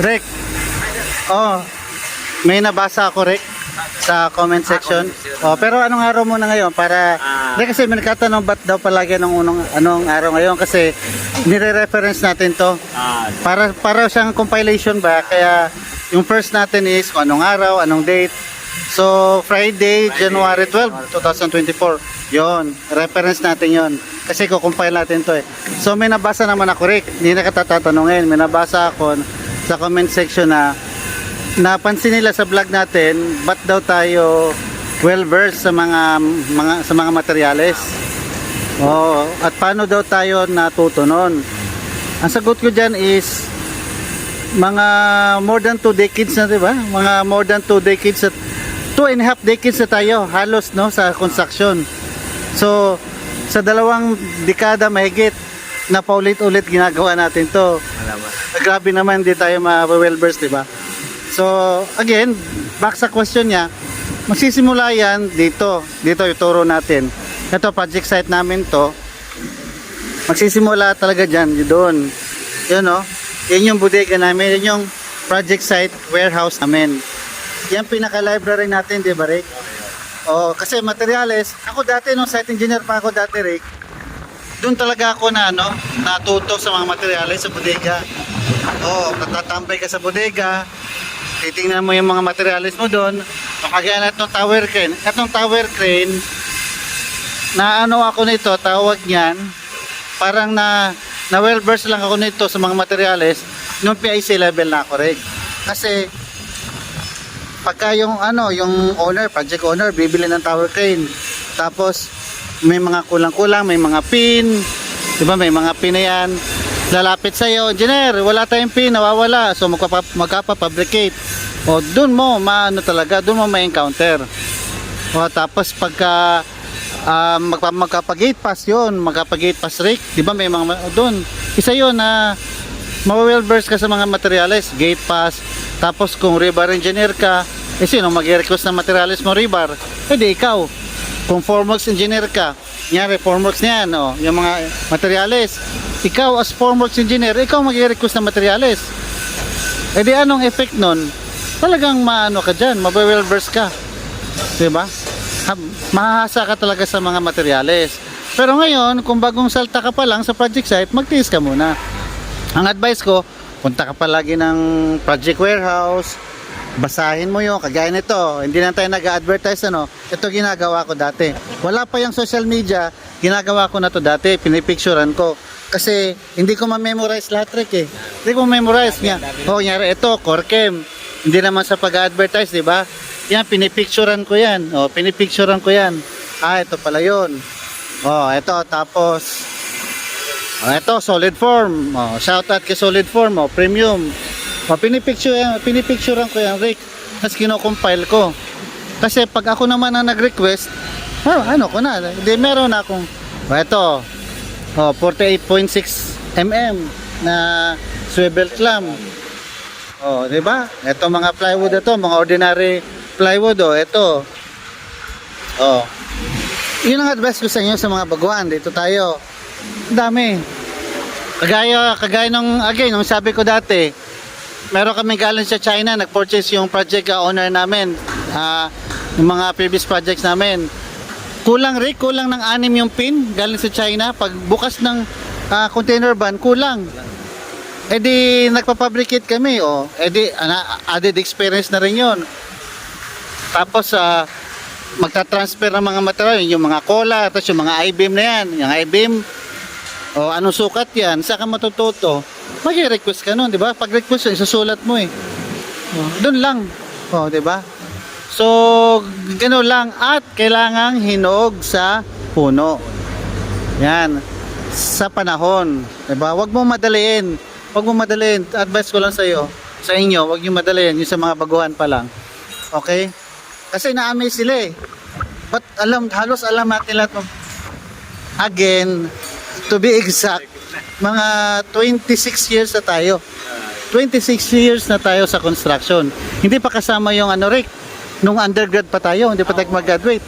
Rick. Oh, may nabasa ako, Rick, sa comment section. Oh, pero anong araw muna ngayon para Ah. Hindi kasi may nagkatanong ba't daw palagi nung unong anong araw ngayon kasi nire-reference natin to. Ah, Para para siyang compilation ba kaya yung first natin is kung anong araw, anong date. So Friday, January 12, 2024. Yon, reference natin yon. Kasi ko-compile natin to eh. So may nabasa naman ako Rick, hindi na katatatanungin. May nabasa ako sa comment section na napansin nila sa vlog natin, ba't daw tayo well versed sa mga mga sa mga materyales. Oo, at paano daw tayo natuto nun? Ang sagot ko diyan is mga more than two decades na, di ba? Mga more than two decades at two and a half decades na tayo halos no sa construction. So, sa dalawang dekada mahigit na paulit-ulit ginagawa natin to. malaman. Grabe naman hindi tayo ma-well versed, di ba? So, again, back sa question niya, magsisimula yan dito. Dito ituro natin. Ito, project site namin to. Magsisimula talaga dyan, doon. Yun, no? Yan yung bodega namin. Yan yung project site warehouse namin. Yan pinaka-library natin, di ba, Rick? Oo, kasi materials, ako dati, nung site engineer pa ako dati, Rick, doon talaga ako na ano, natuto sa mga materyales sa bodega. Oo, natatambay ka sa bodega, titingnan mo yung mga materyales mo doon. O kagaya na itong tower crane. Itong tower crane, na ano ako nito, tawag niyan, parang na, na well versed lang ako nito sa mga materyales, nung PIC level na ako rin. Kasi, pagka yung ano, yung owner, project owner, bibili ng tower crane. Tapos, may mga kulang-kulang, may mga pin, di ba, may mga pin na yan. Lalapit sa'yo, engineer, wala tayong pin, nawawala. So, magpapa, magkapa-fabricate. O, dun mo, maano talaga, dun mo ma-encounter. O, tapos pagka ah, magpa, magkapag-gate pass yun, magkapag-gate pass rig, di ba may mga, doon, isa yun na ma-well versed ka sa mga materials, gate pass, tapos kung rebar engineer ka, eh sino mag-request ng materials mo rebar? Eh di ikaw. Kung formworks engineer ka, nyari formworks niyan, oh, yung mga materials, ikaw as formworks engineer, ikaw mag-request ng materials. Eh di anong effect nun? Talagang maano ka dyan, ma-well versed ka. Diba? Ha- Mahahasa ka talaga sa mga materyales. Pero ngayon, kung bagong salta ka pa lang sa project site, magtiis ka muna. Ang advice ko, punta ka palagi ng project warehouse, basahin mo yung kagaya nito. Hindi na tayo nag-advertise ano. Ito ginagawa ko dati. Wala pa yung social media, ginagawa ko na to dati, pinipicturean ko. Kasi hindi ko ma-memorize lahat Rick eh. Hindi ko ma-memorize niya. Oh, nyari ito, Corkem. Hindi naman sa pag-advertise, di ba? Yan, pinipicturean ko yan. Oh, pinipicturean ko yan. Ah, ito pala yun. Oh, ito, tapos, oh, ito, solid form. Oh, shout out kay solid form, oh, premium. Oh, pinipicture, pinipicturean ko yan, Rick. Tapos kino-compile ko. Kasi pag ako naman ang nag-request, ah, ano ko na, hindi meron na akong, oh, ito, oh, 48.6 mm na swivel clamp. Oh, 'di ba? Ito mga plywood ito, mga ordinary plywood oh, ito. Oh. Yun ang advice ko sa inyo sa mga baguhan. Dito tayo. Dami. Kagaya, kagaya nung, again, nung sabi ko dati, meron kami galing sa China, nag-purchase yung project uh, owner namin. ah yung mga previous projects namin. Kulang Rick, kulang ng anim yung pin galing sa China. Pag bukas ng ah, container van, kulang. Eh di nagpa-fabricate kami, oh. Eh di added experience na rin 'yon. Tapos ah magta-transfer ng mga material, yung mga cola, tapos yung mga I-beam na yan, yung I-beam, o anong sukat yan, saan ka matututo? Mag-request ka nun, di ba? Pag-request yun, isusulat mo eh. Oh, doon lang. O, di ba? So, gano'n lang. At kailangang hinog sa puno. Yan. Sa panahon. Diba? Huwag mo madaliin. Huwag mo madaliin. Advice ko lang sa iyo. Sa inyo, huwag niyo madaliin. Yung sa mga baguhan pa lang. Okay? Kasi na-amaze sila eh. But alam, halos alam natin lahat. Again, to be exact, mga 26 years na tayo. 26 years na tayo sa construction. Hindi pa kasama yung ano Rick, nung undergrad pa tayo, hindi pa tayo mag-graduate.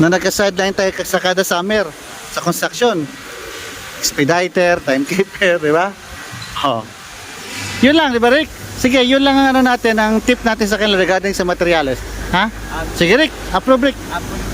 Nung nagka-sideline tayo sa kada summer sa construction. Expediter, timekeeper, di ba? Oh. Yun lang, di ba Rick? Sige, yun lang ang ano natin, ang tip natin sa kanila regarding sa materials. Ha? Sige Rick, approve Rick. Apple